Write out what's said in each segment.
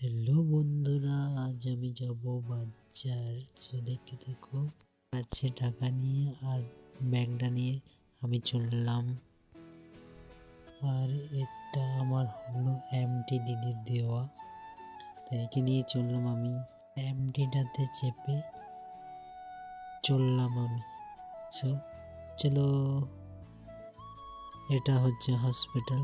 Hello বন্ধুরা, আজ আমি যাব বাজার সো দেখতে থাকো আছে টাকা নিয়ে আর ব্যাগটা নিয়ে আমি চললাম আর এটা আমার হলো এমটি দিদির দেওয়া। তাই একে নিয়ে চললাম আমি। এমটিটাতে চেপে চললাম আমি। সো চলো, এটা হচ্ছে হসপিটাল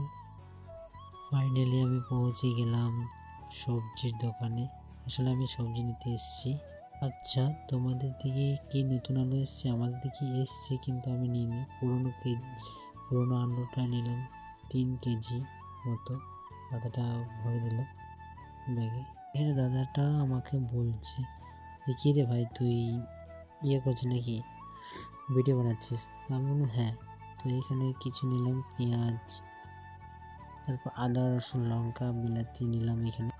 ফাইনালি আমি পৌঁছে গেলাম। সবজির দোকানে। আসলে আমি সবজি নিতে এসেছি। আচ্ছা তোমাদের দিকে কি নতুন আলু এসছে? আমাদের দিকে এসছে, কিন্তু আমি নিইনি। পুরোনো কেজি, পুরোনো আলুটা নিলাম, তিন কেজি মতো। দাদাটা ভরে দিল ব্যাগে। এখানে দাদাটা আমাকে বলছে যে, কী রে ভাই, তুই ইয়ে করছিস নাকি? ভিডিও বানাচ্ছিস? আমি বললাম হ্যাঁ। তো এখানে কিছু নিলাম, পেঁয়াজ, তারপর আদা, রসুন, লঙ্কা, বিলাতি নিলাম এখানে।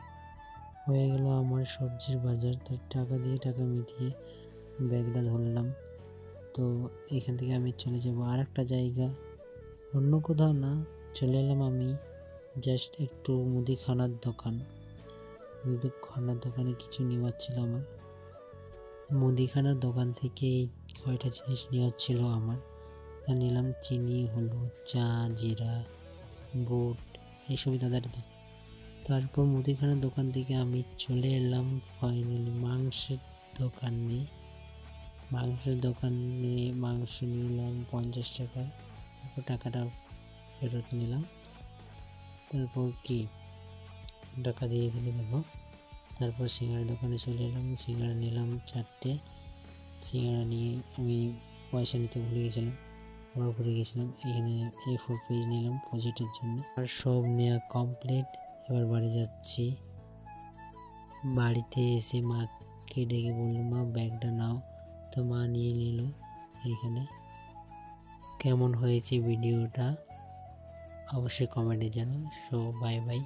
হয়ে গেল আমার সবজির বাজার। তার টাকা দিয়ে টাকা মিটিয়ে ব্যাগটা ধরলাম। তো এখান থেকে আমি চলে যাব আর একটা জায়গা। অন্য কোথাও না, চলে এলাম আমি জাস্ট একটু মুদিখানার দোকান। মুদিখানার দোকানে কিছু নেওয়ার ছিল আমার। মুদিখানার দোকান থেকে এই কয়টা জিনিস নেওয়ার ছিল আমার। তা নিলাম চিনি, হলুদ, চা, জিরা, বুট এইসবই দাদাটা তারপর মুদিখানার দোকান থেকে আমি চলে এলাম ফাইনালি মাংসের দোকানে মাংসের দোকানে মাংস নিলাম পঞ্চাশ টাকার তারপর টাকাটা ফেরত নিলাম। তারপর কি? টাকা দিয়ে দিলে দেখো। তারপর সিঙ্গারা দোকানে চলে এলাম, সিঙ্গারা নিলাম চারটে। সিঙ্গারা নিয়ে আমি পয়সা নিতে ভুলে গেছিলাম, আবার ঘুরে গেছিলাম। এখানে এ ফোর পেজ নিলাম প্রজেক্টের জন্য। আর সব নেওয়া কমপ্লিট এবার বাড়ি যাচ্ছি। বাড়িতে এসে মাকে ডেকে বলল, মা, ব্যাগটা নাও। তো মা নিয়ে নিল এখানে। কেমন হয়েছে ভিডিওটা? অবশ্যই কমেন্টে জানো সো বাই বাই